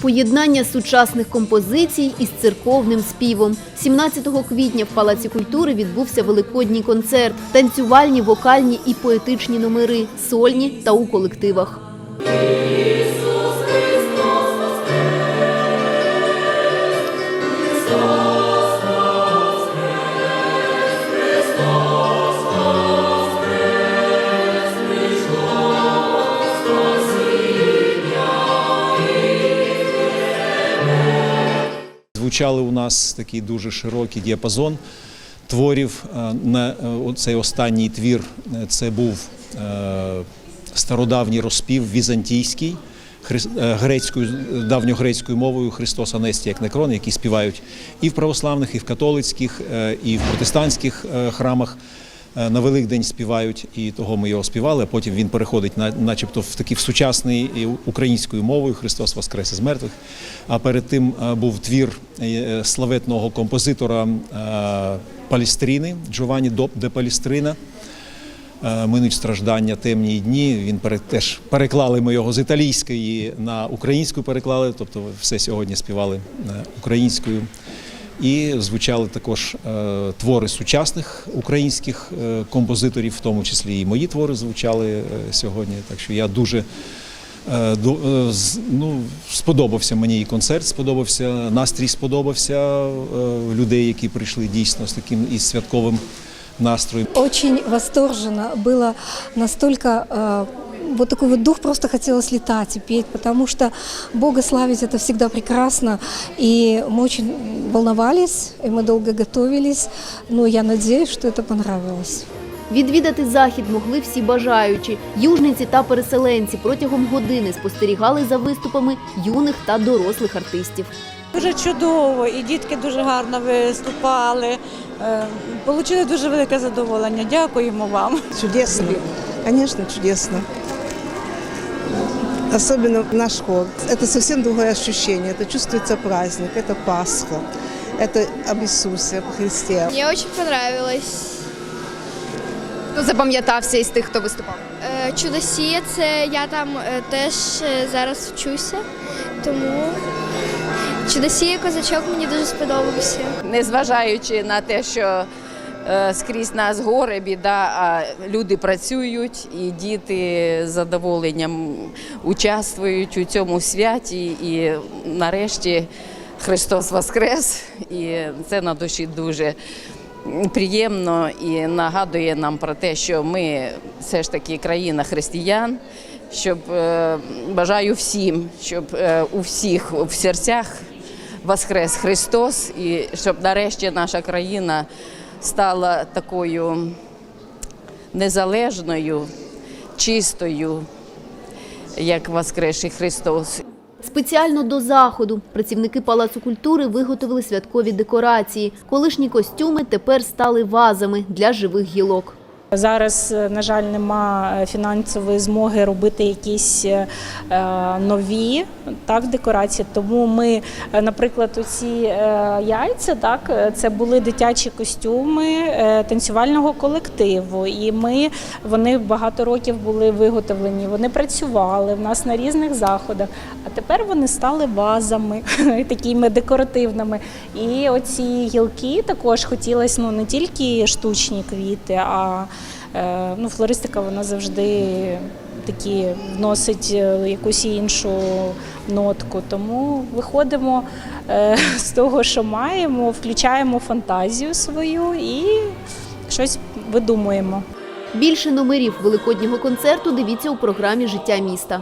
Поєднання сучасних композицій із церковним співом. 17 квітня в Палаці культури відбувся великодній концерт, танцювальні, вокальні і поетичні номери, сольні та у колективах. Звучали у нас такий дуже широкий діапазон творів. Е, е, цей останній твір е, це був стародавній розпів візантійський. Грецькою давньогрецькою мовою Христос Анесті як некрон, які співають і в православних, і в католицьких, і в протестантських храмах. Е, На Великдень співають, і того ми його співали. А потім він переходить на, начебто, в такий в сучасний українською мовою Христос Воскрес із мертвих. А перед тим е, був твір е, славетного композитора Палістрини Джованні де Палістрина. Минуть страждання темні дні. Він пере- теж переклали ми його з італійської на українську переклали, тобто все сьогодні співали українською. І звучали також е, твори сучасних українських е, композиторів, в тому числі і мої твори звучали е, сьогодні. Так що я дуже е, ну, сподобався мені і концерт, сподобався, настрій сподобався людей, які прийшли дійсно з таким із святковим настроєм. Очень восторженно было настолько э, вот такой вот дух просто хотелось летать и петь, потому что Бога славить это всегда прекрасно. И мы очень волновались, и мы долго готовились. Но я надеюсь, что это понравилось. Відвідати захід могли всі бажаючі. Южниці та переселенці протягом години спостерігали за виступами юних та дорослих артистів. Дуже чудово, і дітки дуже гарно виступали. Е, Получили дуже велике задоволення. Дякуємо вам. Чудесно. Конечно, чудесно. Особенно наш хор. Это совсем другое ощущение. Это чувствуется праздник, это Пасха. Это об Иисусе, об Христе. Мені дуже понравилось. Хто запам'ятався із тих, хто виступав? Е, Чудосія, це я там е, теж е, зараз вчуся, тому чудосія козачок мені дуже сподобався. незважаючи на те, що е, скрізь нас горе, біда, а люди працюють, і діти з задоволенням участвують у цьому святі. І нарешті Христос Воскрес, і це на душі дуже. Приємно і нагадує нам про те, що ми все ж таки країна християн. Щоб е, бажаю всім, щоб е, у всіх в серцях Воскрес Христос, і щоб нарешті наша країна стала такою незалежною, чистою, як Воскресший Христос. Спеціально до заходу працівники Палацу культури виготовили святкові декорації. Колишні костюми тепер стали вазами для живих гілок. Зараз, е, на жаль, нема е, фінансової змоги робити якісь е, нові так, декорації. Тому ми, наприклад, оці яйця, так, це були дитячі костюми танцювального колективу. І ми, вони багато років були виготовлені, вони працювали в нас на різних заходах. А тепер вони стали вазами, такими декоративними. І оці гілки також хотілося ну, не тільки штучні квіти, а ну, флористика вона завжди такі вносить е, якусь іншу нотку. Тому виходимо е, з того, що маємо, включаємо фантазію свою і щось видумуємо. Більше номерів великоднього концерту дивіться у програмі Життя міста.